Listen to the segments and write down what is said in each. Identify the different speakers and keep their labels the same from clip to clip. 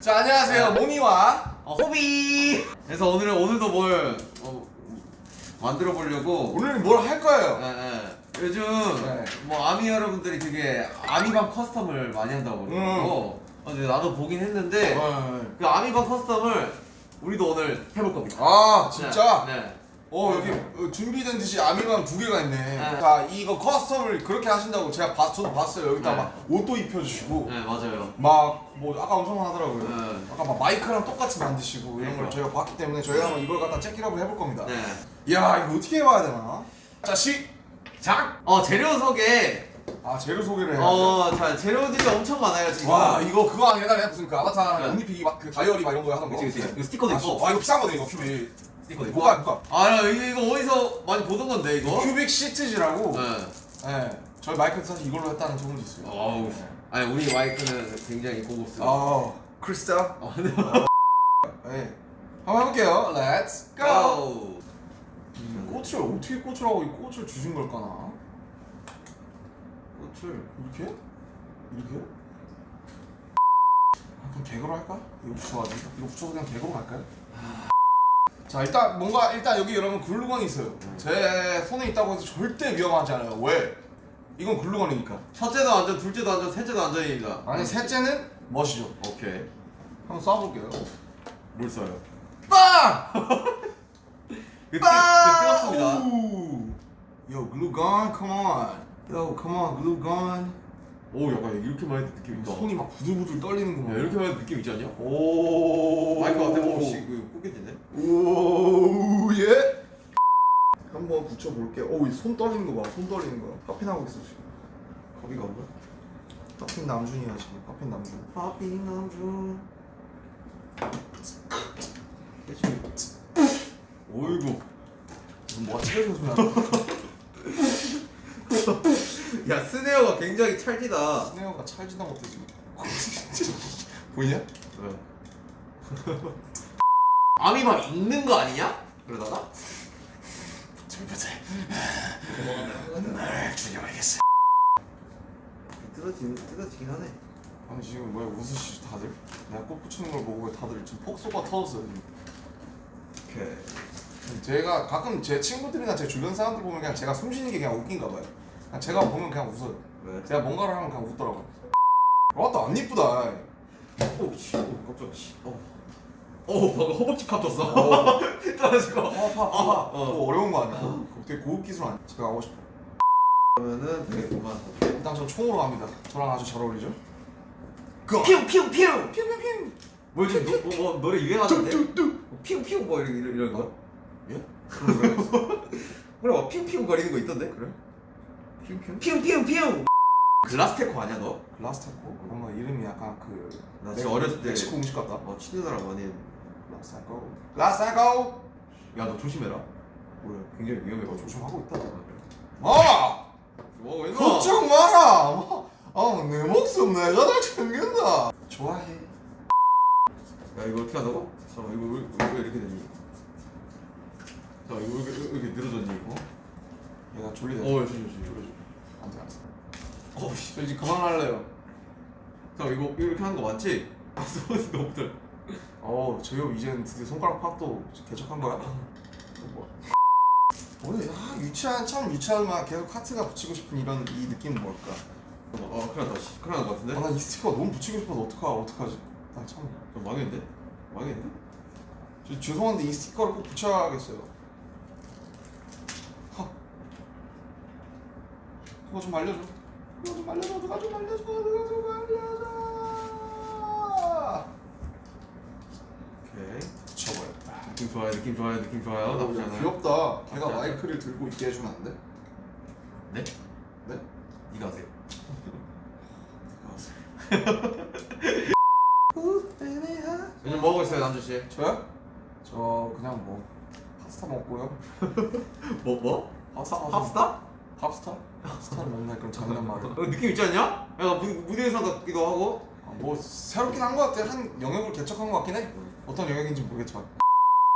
Speaker 1: 자 안녕하세요 모니와
Speaker 2: 어, 호비. 그래서 오늘은 오늘도 뭘 어, 만들어 보려고.
Speaker 1: 오늘 뭘 할 거예요?
Speaker 2: 예, 예. 요즘
Speaker 1: 네.
Speaker 2: 뭐 아미 여러분들이 되게 아미방 커스텀을 많이 한다고 그러고. 어, 근데 나도 보긴 했는데 그 아미방 커스텀을 우리도 오늘 해볼 겁니다.
Speaker 1: 아 진짜?
Speaker 2: 네. 네.
Speaker 1: 어 여기 어, 준비된 듯이 아미방 두 개가 있네.
Speaker 2: 네.
Speaker 1: 자 이거 커스텀을 그렇게 하신다고 제가 봤, 저도 봤어요. 여기다
Speaker 2: 네.
Speaker 1: 막 옷도 입혀주시고
Speaker 2: 네 맞아요.
Speaker 1: 막 뭐 아까 엄청 하더라고요.
Speaker 2: 네.
Speaker 1: 아까 막 마이크랑 똑같이 만드시고 이런 걸
Speaker 2: 그러니까.
Speaker 1: 저희가 봤기 때문에 저희가 한번 이걸 갖다 체키업을 해볼 겁니다.
Speaker 2: 네.
Speaker 1: 이야 이거 어떻게 해봐야 되나? 자 시.
Speaker 2: 자, 어 재료 소개.
Speaker 1: 아 재료 소개를 해야 돼.
Speaker 2: 어, 자 재료들이 엄청 많아요 지금.
Speaker 1: 와 이거 그거 아니야 무슨 그 아바타
Speaker 2: 네.
Speaker 1: 옷 입히기 막 그 다이어리 막 이런 거 하던 거.
Speaker 2: 그치 그치. 이거 스티커도
Speaker 1: 아,
Speaker 2: 있고.
Speaker 1: 아 이거 비싼 거네 이거 큐빅.
Speaker 2: 스티커도 있고.
Speaker 1: 뭐가 뭐가?
Speaker 2: 아, 나 이거, 이거 어디서 많이 보던 건데 이거.
Speaker 1: 큐빅 시트지라고.
Speaker 2: 네.
Speaker 1: 네. 저희 마이크 사실 이걸로 했다는 소문이 있어요.
Speaker 2: 어우. 아니 우리 마이크는 굉장히 고급스러워.
Speaker 1: 아, 크리스탈.
Speaker 2: 어, 네.
Speaker 1: 네. 한번 해볼게요. Let's go.
Speaker 2: 고!
Speaker 1: 음, 꽃을 어떻게 꽃을 하고 이 꽃을 주신 걸까나?
Speaker 2: 꽃을
Speaker 1: 이렇게? 이렇게? 아, 그럼 개그로 할까? 이거 붙여가지고 이거 붙여서 그냥 개그로 갈까요? 자 일단 뭔가 일단 여기 여러분 글루건이 있어요. 제 손에 있다고 해서 절대 위험하지 않아요. 왜? 이건 글루건이니까.
Speaker 2: 첫째도 안전, 둘째도 안전, 셋째도 안전입니다.
Speaker 1: 아니 셋째는 멋이죠.
Speaker 2: 오케이.
Speaker 1: 한번 쏴볼게요.
Speaker 2: 물 써요.
Speaker 1: 빵!
Speaker 2: 그, 뜨, 그 뜨겁습니다.
Speaker 1: 오! Yo, glue gun, come on. Yo, come on, glue gun.
Speaker 2: 오, 약간 이렇게 많이 느낌 있다.
Speaker 1: 손이 막 부들부들 떨리는구만.
Speaker 2: 야, 이렇게 많이 느낌 있지 않냐?
Speaker 1: 오.
Speaker 2: 마이크 앞에 뭐 혹시 그 포켓인데?
Speaker 1: 오, 예. 한번 붙여볼게요. 오, 이손 떨리는 거 봐. 손 떨리는 거. 파핀하고 있어 지금.
Speaker 2: 거기가 뭐야?
Speaker 1: 파핀 남준이야 지금. 파핀 남준.
Speaker 2: 파핑 남준. 오이구.
Speaker 1: 뭐가 나는
Speaker 2: 야, 스네어가 굉장히 찰지다.
Speaker 1: 스네어가 찰지다 못해 지금. 보이냐?
Speaker 2: 왜? 아미방 읽는 거 아니냐? 그러다가?
Speaker 1: 절부터 날 죽여버리겠어.
Speaker 2: 뜯어지, 뜯어지긴 하네.
Speaker 1: 아니 지금 왜 웃으시지 다들? 내가 꽃 붙이는 걸 보고 왜 다들 지금 폭소가 터졌어요 지금.
Speaker 2: 오케이.
Speaker 1: 제가 가끔 제 친구들이나 제 주변 사람들 보면 그냥 제가 숨 쉬는 게 그냥 웃긴가 봐요. 그냥 제가 보면 그냥 웃어요.
Speaker 2: 왜?
Speaker 1: 제가 뭔가를 하면 그냥 웃더라고요. 왔다 안 이쁘다.
Speaker 2: 오, 씨. 오, 깜짝이야. 씨. 어. 오, 방금 허벅지 파떴어.
Speaker 1: 어.
Speaker 2: 떨어지고.
Speaker 1: 아파 아파.
Speaker 2: 어.
Speaker 1: 또 어려운 거 아니야? 그거 되게 고급 기술 아니야? 제가 하고 싶어.
Speaker 2: 그러면은 되겠구만.
Speaker 1: 일단 전 총으로 갑니다. 저랑 아주 잘 어울리죠? 고!
Speaker 2: 피우 피우 피우.
Speaker 1: 핑핑핑!
Speaker 2: 뭐 지금 노, 뭐, 뭐, 노래 유행하던데? 뭐 피우 피우 뭐 이런 이런, 이런 거?
Speaker 1: 예?
Speaker 2: 그래 막 피우 피우 거리는 거 있던데?
Speaker 1: 그래? 핑핑?
Speaker 2: 피우 피우 피우. 글라스테코 아니야 너?
Speaker 1: 라스테코? 뭔가 이름이 약간 그
Speaker 2: 나 진짜 어렸을 때
Speaker 1: 멕시코 음식 같다.
Speaker 2: 어 친누나랑 많이. 했-
Speaker 1: 라스테코. 라스테코!
Speaker 2: 야너 조심해라.
Speaker 1: 뭐야?
Speaker 2: 굉장히 위험해 가지고.
Speaker 1: 조심하고 있다. 마!
Speaker 2: 뭐 왜?
Speaker 1: 걱정 마라! 마! 아, 내 목숨 내가 다 챙긴다. 좋아해.
Speaker 2: 야 이거 어떻게 한다고? 잠깐 이거 왜, 왜 이렇게 되니? 자 이거 왜 이렇게, 왜 이렇게 늘어졌니 이거?
Speaker 1: 얘가 졸리대.
Speaker 2: 어 조심 조심 조심.
Speaker 1: 안 돼, 안 돼.
Speaker 2: 어씨.
Speaker 1: 저 이제 그만할래요.
Speaker 2: 자 이거 이렇게 하는 거 맞지? 아 손이 너무 들.
Speaker 1: 어, 저요 이제는 드디어 손가락 팍도 개척한 거야? 또 뭐? 오늘 아 유치한 참 유치하지만 계속 하트가 붙이고 싶은 이런 이 느낌은 뭘까?
Speaker 2: 어 큰일 났다. 씨. 큰일 난거 같은데?
Speaker 1: 아, 나 이 스티커 너무 붙이고 싶어서 어떡하 어떡하지? 나참
Speaker 2: 좀 망했는데? 망했는데?
Speaker 1: 저, 죄송한데 이 스티커를 꼭 붙여야겠어요. 하. 그거 좀 알려줘. 그거 좀 알려줘. 그거 좀 알려줘. 그거 좀 알려줘.
Speaker 2: 오케이.
Speaker 1: 붙여버렸다.
Speaker 2: 느낌 좋아요 느낌 좋아요 느낌 좋아요 나쁘지
Speaker 1: 야,
Speaker 2: 않아요.
Speaker 1: 귀엽다. 걔가
Speaker 2: 나쁘지.
Speaker 1: 마이크를 들고 있게 해주면 안 돼?
Speaker 2: 네?
Speaker 1: 네?
Speaker 2: 네가 하세요. 요즘 뭐 하고 있어요 남주 씨?
Speaker 1: 저요? 저 그냥 뭐 파스타 먹고요.
Speaker 2: 뭐 뭐?
Speaker 1: 파스타.
Speaker 2: 팝스타?
Speaker 1: 팝스타? 스타를 먹나 어, 그럼 장난 말을
Speaker 2: 어, 느낌 있지 않냐? 약간 무, 무대에서 같기도 하고.
Speaker 1: 아, 뭐 새롭긴 한 것 같아. 한 영역을 개척한 것 같긴 해. 어떤 영역인지 모르겠지만.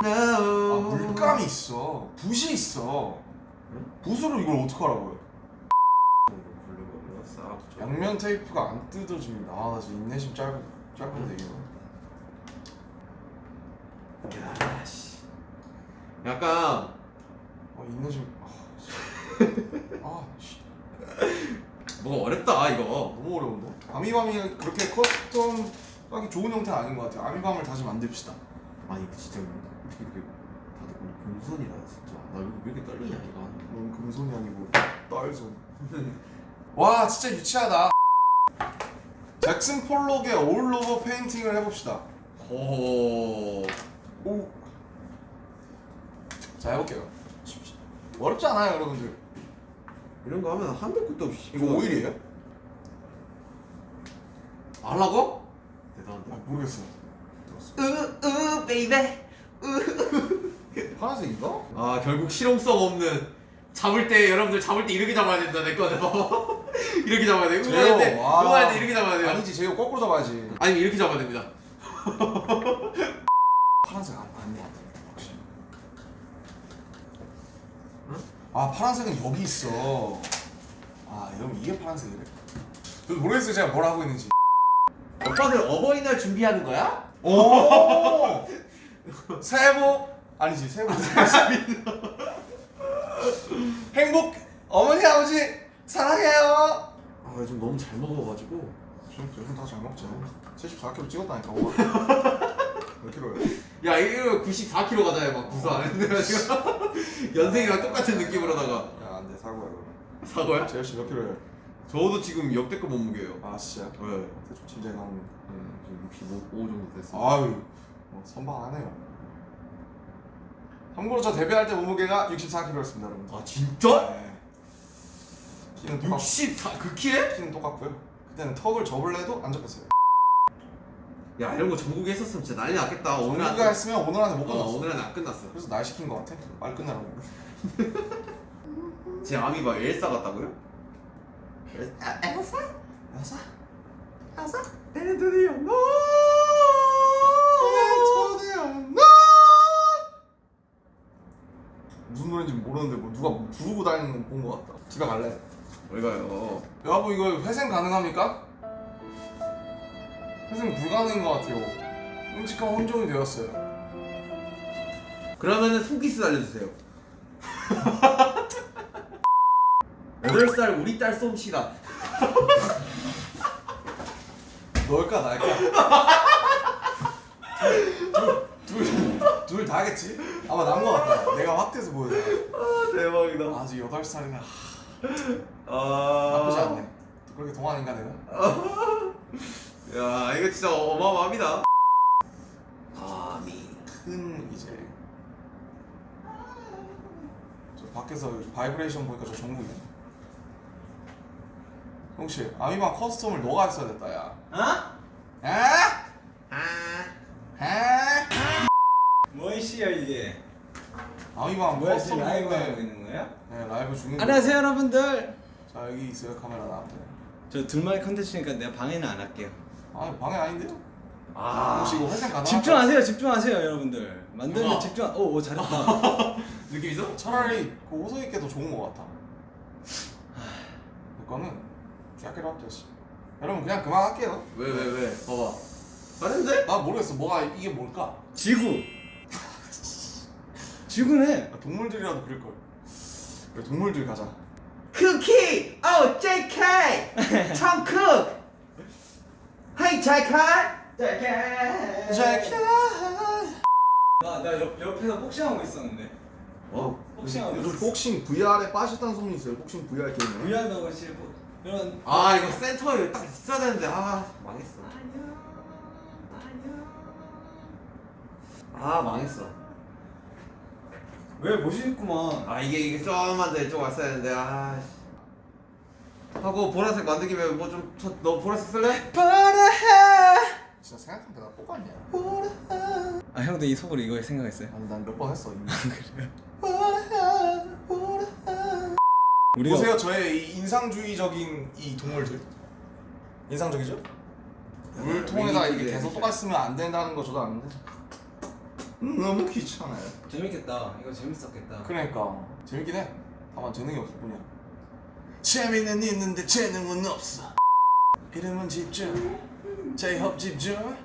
Speaker 1: 아 물감이 있어. 붓이 있어. 붓으로 이걸 어떡하라고요 양면 테이프가 안 뜯어집니다 아나 지금 인내심 짧, 짧은데 이거. 야씨.
Speaker 2: 약간
Speaker 1: 어, 인내심 아, 씨.
Speaker 2: 뭐가 어렵다 이거.
Speaker 1: 너무 어려운데? 아미밤이 그렇게 커스텀 하기 좋은 형태는 아닌 것 같아요. 아미밤을 다시 만듭시다.
Speaker 2: 아니 이거 진짜 어떻게 이렇게 다들 오늘 금손이다 진짜. 나 이거 왜 이렇게 떨리냐 이거.
Speaker 1: 넌 금손이 아니고 딸손. 와 진짜 유치하다. 잭슨 폴록의 올 오버 페인팅을 해봅시다.
Speaker 2: 오.
Speaker 1: 오. 자 해볼게요. 어렵지 않아요 여러분들.
Speaker 2: 이런 거 하면 한도 끝도 없이.
Speaker 1: 이거 오일이에요?
Speaker 2: 알라고?
Speaker 1: 아,
Speaker 2: 대단한데.
Speaker 1: 모르겠어요.
Speaker 2: 으으 베이베.
Speaker 1: 파란색인가?
Speaker 2: 아 결국 실용성 없는 잡을 때 여러분들 잡을 때 이렇게 잡아야 된다 내 거는 이렇게 잡아야 돼 이거 할 때,
Speaker 1: 와.
Speaker 2: 이거 할때 이렇게 잡아야 돼요
Speaker 1: 아니지 제이거 거꾸로 잡아야지.
Speaker 2: 아니면 이렇게 잡아야 됩니다
Speaker 1: 파란색 안, 아닌 것 같아. 혹시. 아 파란색은 여기 있어. 아 여러분 이게 파란색이래. 저도 모르겠어요 제가 뭘 하고 있는지.
Speaker 2: 오빠들 어버이날 준비하는 거야?
Speaker 1: 오. 새해 복 아니지 새해 복 행복 어머니 아버지 사랑해요.
Speaker 2: 아 요즘 너무 잘 먹어가지고
Speaker 1: 요즘 요즘 다잘 먹지. 74kg 찍었다니까. 오늘. 몇 킬로야?
Speaker 2: 야 이거 94kg 가자요 막 구사 지금 연생이랑 똑같은 느낌으로다가
Speaker 1: 야 안돼 사고야 그럼.
Speaker 2: 사고야?
Speaker 1: 재현 씨몇 킬로예요?
Speaker 2: 저도 지금 역대급 몸무게예요
Speaker 1: 아 진짜.
Speaker 2: 네
Speaker 1: 대충 짐작이 나옵니다.
Speaker 2: 음, 지금 65 정도 됐어요
Speaker 1: 아유 어, 선방하네요. 참고로 저 데뷔할 때 몸무게가 64kg였습니다, 여러분.
Speaker 2: 아 진짜?
Speaker 1: 네. 키는 똑같
Speaker 2: 64그 키에?
Speaker 1: 키는 똑같고요. 그때는 턱을 접을래도 안 접혔어요.
Speaker 2: 야 이런 거 전국에 했었으면 진짜 난리 났겠다 오늘 안
Speaker 1: 우리가 했으면 오늘 안에 못
Speaker 2: 어,
Speaker 1: 끝났어.
Speaker 2: 오늘 안에 안 끝났어
Speaker 1: 그래서 날 시킨 것 같아. 빨리 끝내라고.
Speaker 2: 제 아미바 엘사 같다고요?
Speaker 1: 아, 엘사? 엘사? 엘사?
Speaker 2: 떼드디어 노
Speaker 1: 초대야. 무슨 노래인지 모르는데 뭐 누가 부르고 다니는 거본것 같다. 집에 갈래.
Speaker 2: 어디 가요?
Speaker 1: 여러분 이거 회생 가능합니까? 회생 불가능인 것 같아요. 끔찍한 혼종이 되었어요.
Speaker 2: 그러면은 손기스 알려주세요 8살 우리 딸 솜씨다
Speaker 1: 너일까 나일까? 둘둘 다겠지? 아마 난 것 같다. 내가 확대해서 보여줘.
Speaker 2: 아 대박이다
Speaker 1: 아직 8 살이나
Speaker 2: 아
Speaker 1: 나쁘지 않네. 그렇게 동안인가 내가?
Speaker 2: 야 이거 진짜 어마어마합니다 아미
Speaker 1: 큰 이제 저 밖에서 바이브레이션 보니까 저 정국이네. 형씨 아미방 커스텀을 너가 했어야 됐다 야.
Speaker 3: 어?
Speaker 1: 아?
Speaker 2: 아
Speaker 1: 아?
Speaker 3: 뭔 씨야 이게?
Speaker 1: 아미방
Speaker 3: 뭐야 지금 라이브 하고 있는 거야?
Speaker 1: 네 라이브 중인
Speaker 3: 안녕하세요 여러분들.
Speaker 1: 자 여기 있어요 카메라 나한테.
Speaker 3: 저 둘만의 컨텐츠니까 내가 방해는 안 할게요.
Speaker 1: 아 방해 아닌데요?
Speaker 2: 아,
Speaker 1: 혹시 이거 회생 가능?
Speaker 3: 집중하세요, 집중하세요 여러분들. 만드는 집중. 오, 오 잘했다.
Speaker 2: 느낌 있어?
Speaker 1: 차라리 그 호소 있게 더 좋은 것 같아. 이거는 약게로 합됐어. 여러분 그냥 그만할게요.
Speaker 2: 왜 왜 왜, 봐봐 다른데?
Speaker 1: 나 모르겠어. 뭐가 이게 뭘까?
Speaker 3: 지구. 지구네.
Speaker 1: 아, 동물들이라도 그릴 걸. 그래 동물들 가자.
Speaker 2: 쿠키! 오 JK! 청쿡! 하이! JK!
Speaker 1: 제키.
Speaker 3: 나나 옆에서 복싱하고 있었는데.
Speaker 2: 어?
Speaker 3: 복싱하고
Speaker 1: 요즘
Speaker 3: 있었어.
Speaker 1: 복싱 VR에 빠졌다는 소문이 있어요. 복싱 VR 게임에.
Speaker 3: 위안다고 싫고 이런.
Speaker 2: 아 이거 센터에 딱 있어야 되는데 아 망했어 아 망했어
Speaker 3: 왜 멋있구만.
Speaker 2: 아 이게 이게 좀만 더 이쪽 왔어야 되는데 아 씨. 하고 보라색 만든 김에 뭐좀너 보라색 쓸래?
Speaker 1: 진짜 생각한 게나 똑같냐?
Speaker 3: 아 형도 이 속으로 이거 생각했어요?
Speaker 1: 아니 난몇 번 했어 이미.
Speaker 3: 우리가
Speaker 1: 보세요 저의 이 인상주의적인 이 동물들. 인상적이죠? 물통에다 이게 계속 똑같이 쓰면 안 된다는 거 저도 아는데. 음, 너무 귀찮아요.
Speaker 3: 재밌겠다. 이거 재밌었겠다.
Speaker 1: 그러니까 재밌긴 해. 다만 재능이 없을 뿐이야. 재미는 있는데 재능은 없어. 이름은 집중, 제협 집중.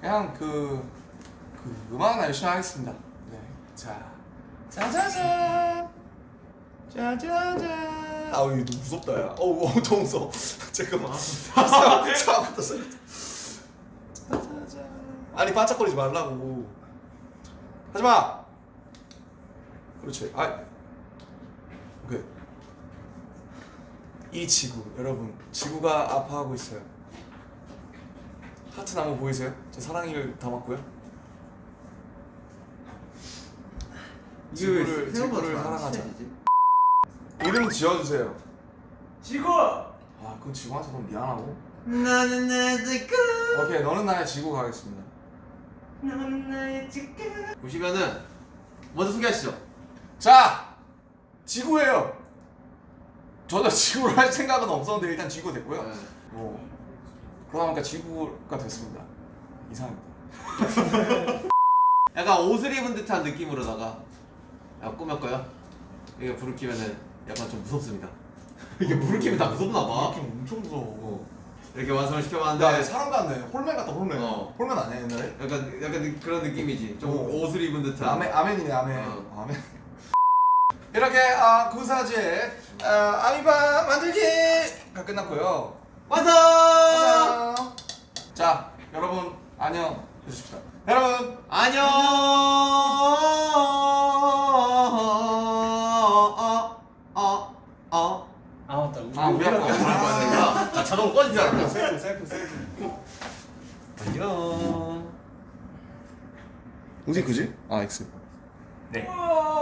Speaker 1: 그냥 그, 그 음악은 열심히 하겠습니다. 네. 자, 짜자잔, 짜자잔. 아우 이거 너무 무섭다 야. 어우 어우 더 무서워. 잠깐만. 잠깐만. 잠깐만. 아니 반짝거리지 말라고. 하지 마. 그렇지. 아. 오케이. 이 지구 여러분 지구가 아파하고 있어요. 하트 나무 보이세요? 제 사랑이를 담았고요. 지구를 지구를 사랑하자. 이름 지어주세요.
Speaker 3: 지구!
Speaker 1: 아 그건 지구한테 너무 미안하고.
Speaker 2: 나는 나의 지구.
Speaker 1: 오케이 너는 나의 지구 가겠습니다.
Speaker 2: 나는 나의 지구. 보시면은 먼저 소개하시죠.
Speaker 1: 자 지구예요. 전혀 지구를 할 생각은 없었는데 일단 지구 됐고요.
Speaker 2: 네.
Speaker 1: 뭐 그러다 보니까 지구가 됐습니다. 이상합니다.
Speaker 2: 약간 옷을 입은 듯한 느낌으로다가 꾸몄고요. 이게 불을 켜면은 약간 좀 무섭습니다. 이게 불을 켜면 다 무섭나 봐.
Speaker 1: 느낌 엄청 무서워.
Speaker 2: 이렇게 완성을
Speaker 1: 야
Speaker 2: 시켜봤는데
Speaker 1: 사람 같네. 홀맨 같다 홀맨.
Speaker 2: 어.
Speaker 1: 홀맨 아니야 옛날에?
Speaker 2: 약간 약간 느- 그런 느낌이지. 좀
Speaker 1: 어.
Speaker 2: 옷을 입은 듯한.
Speaker 1: 아멘 아멘이네 아멘.
Speaker 2: 어.
Speaker 1: 아멘. 이렇게 아 구사제 아, 아미바 만들기가 끝났고요.
Speaker 2: 완성!
Speaker 1: 짜잔. 자 여러분 안녕 해주십시다. 여러분
Speaker 2: 안녕. 어, 어, 어.
Speaker 3: 아 맞다 우리
Speaker 1: 아 우리 아까
Speaker 2: 아, 나 자동으로 꺼진 줄 알았어.
Speaker 1: 셀프 셀프 셀프.
Speaker 2: 안녕.
Speaker 1: 어디 그지? 아 X.
Speaker 3: 우와